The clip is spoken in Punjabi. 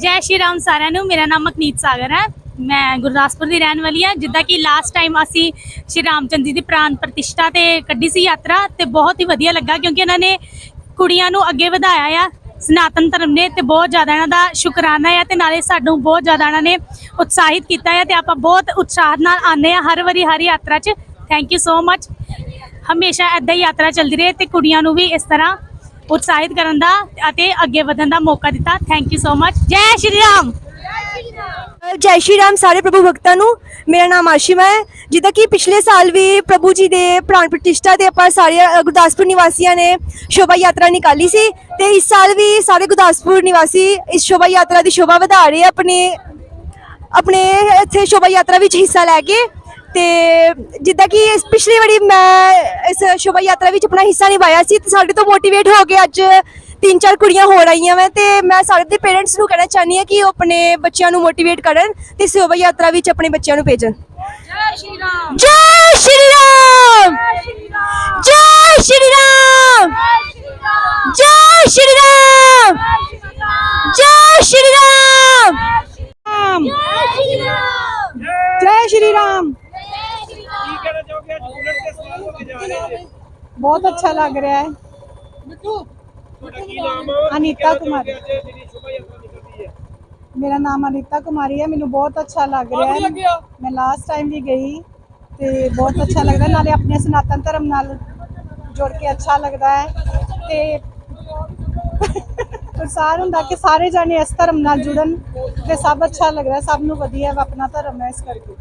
ਜੈ ਸ਼੍ਰੀ ਰਾਮ ਸਾਰਿਆਂ ਨੂੰ। ਮੇਰਾ ਨਾਮ ਮਕਨੀਤ ਸਾਗਰ ਹੈ। ਮੈਂ ਗੁਰਦਾਸਪੁਰ ਦੀ ਰਹਿਣ ਵਾਲੀ ਹਾਂ। ਜਿੱਦਾਂ ਕਿ ਲਾਸਟ ਟਾਈਮ ਅਸੀਂ ਸ਼੍ਰੀ ਰਾਮਚੰਦਰ ਜੀ ਦੀ ਪ੍ਰਾਨ ਪ੍ਰਤਿਸ਼ਠਾ ਤੇ ਕੱਢੀ ਸੀ ਯਾਤਰਾ ਤੇ ਬਹੁਤ ਹੀ ਵਧੀਆ ਲੱਗਾ ਕਿਉਂਕਿ ਇਹਨਾਂ ਨੇ ਕੁੜੀਆਂ ਨੂੰ ਅੱਗੇ ਵਧਾਇਆ ਆ, ਸਨਾਤਨ ਧਰਮ ਨੇ ਤੇ ਬਹੁਤ ਜ਼ਿਆਦਾ ਇਹਨਾਂ ਦਾ ਸ਼ੁਕਰਾਨਾ ਹੈ ਤੇ ਨਾਲੇ ਸਾਨੂੰ ਬਹੁਤ ਜ਼ਿਆਦਾ ਇਹਨਾਂ ਨੇ ਉਤਸ਼ਾਹਿਤ ਕੀਤਾ ਹੈ ਤੇ ਆਪਾਂ ਬਹੁਤ ਉਤਸ਼ਾਹ ਨਾਲ ਆਉਂਦੇ ਆ ਹਰ ਵਾਰੀ ਹਰ ਯਾਤਰਾ 'ਚ। ਥੈਂਕ ਯੂ ਸੋ ਮਚ ਹਮੇਸ਼ਾ ਐਦਾਂ ਹੀ ਯਾਤਰਾ ਚੱਲਦੀ ਰਹੇ ਤੇ ਕੁੜੀਆਂ ਨੂੰ ਵੀ ਇਸ ਤਰ੍ਹਾਂ ਉਤਸ਼ਾਹਿਤ ਕਰਨ ਦਾ ਅਤੇ ਅੱਗੇ ਵਧਣ ਦਾ ਮੌਕਾ ਦਿੱਤਾ। ਥੈਂਕ ਯੂ ਸੋ ਮਚ ਜੈ ਸ਼੍ਰੀ ਰਾਮ। ਜੈ ਸ਼੍ਰੀ ਰਾਮ ਸਾਰੇ ਪ੍ਰਭੂ ਭਗਤਾਂ ਨੂੰ। ਮੇਰਾ ਨਾਮ ਆਸ਼ਿਮਾ ਹੈ। ਜਿੱਦਾਂ ਕਿ ਪਿਛਲੇ ਸਾਲ ਵੀ ਪ੍ਰਭੂ ਜੀ ਦੇ ਪ੍ਰਾਣ ਪ੍ਰਤਿਸ਼ਠਾ ਦੇ ਆਪਾਂ ਸਾਰੇ ਗੁਰਦਾਸਪੁਰ ਨਿਵਾਸੀਆਂ ਨੇ ਸ਼ੋਭਾ ਯਾਤਰਾ ਨਿਕਾਲੀ ਸੀ ਤੇ ਇਸ ਸਾਲ ਵੀ ਸਾਰੇ ਗੁਰਦਾਸਪੁਰ ਨਿਵਾਸੀ ਇਸ ਸ਼ੋਭਾ ਯਾਤਰਾ ਦੀ ਸ਼ੋਭਾ ਵਧਾ ਰਹੇ ਆਪਣੇ ਆਪਣੇ ਇੱਥੇ ਸ਼ੋਭਾ ਯਾਤਰਾ ਵਿੱਚ ਹਿੱਸਾ ਲੈ ਕੇ ਤੇ ਜਿੱਦਾਂ ਕਿ ਇਸ ਪਿਛਲੀ ਵਾਰੀ ਮੈਂ ਇਸ ਸ਼ੋਭਾ ਯਾਤਰਾ ਵਿੱਚ ਆਪਣਾ ਹਿੱਸਾ ਨਿਭਾਇਆ ਸੀ ਤੇ ਸਾਡੇ ਤੋਂ ਮੋਟੀਵੇਟ ਹੋ ਕੇ ਅੱਜ ਤਿੰਨ ਚਾਰ ਕੁੜੀਆਂ ਹੋਰ ਆਈਆਂ ਮੈਂ ਤੇ ਮੈਂ ਸਾਰੇ ਦੇ ਪੇਰੈਂਟਸ ਨੂੰ ਕਹਿਣਾ ਚਾਹਨੀ ਹਾਂ ਕਿ ਉਹ ਆਪਣੇ ਬੱਚਿਆਂ ਨੂੰ ਮੋਟੀਵੇਟ ਕਰਨ ਤੇ ਸ਼ੋਭਾ ਯਾਤਰਾ ਵਿੱਚ ਆਪਣੇ ਬੱਚਿਆਂ ਨੂੰ ਭੇਜਣ ਜੈ ਸ਼੍ਰੀ ਰਾਮ ਜੈ ਸ਼੍ਰੀ ਰਾਮ ਜੈ ਸ਼੍ਰੀ ਰਾਮ ਜੈ ਸ਼੍ਰੀ ਰਾਮ ਜੈ ਸ਼੍ਰੀ ਰਾਮ ਜੈ ਸ਼੍ਰੀ ਰਾਮ ਬਹੁਤ ਅੱਛਾ ਲੱਗ ਰਿਹਾ ਹੈ। ਤੁਹਾਡਾ ਕੀ ਨਾਮ? ਹੈ ਔਰ ਅਨੀਤਾ ਕੁਮਾਰੀ। ਮੇਰਾ ਨਾਮ ਅਨੀਤਾ ਕੁਮਾਰੀ ਹੈ ਮੈਨੂੰ ਬਹੁਤ ਅੱਛਾ ਲੱਗ ਰਿਹਾ ਹੈ। ਮੈਂ ਲਾਸਟ ਟਾਈਮ ਵੀ ਗਈ ਤੇ ਬਹੁਤ ਅੱਛਾ ਲੱਗਦਾ ਨਾਲੇ ਆਪਣੇ ਸਨਾਤਨ ਧਰਮ ਨਾਲ ਜੁੜ ਕੇ ਅੱਛਾ ਲੱਗਦਾ ਹੈ ਤੇ ਪ੍ਰਸਾਰ ਹੁੰਦਾ ਕਿ ਸਾਰੇ ਜਾਣੇ ਇਸ ਧਰਮ ਨਾਲ ਜੁੜਨ ਤੇ ਸਭ ਅੱਛਾ ਲੱਗ ਰਿਹਾ ਸਭ ਨੂੰ ਵਧੀਆ ਆਪਣਾ ਧਰਮ ਹੈ ਇਸ ਕਰਕੇ।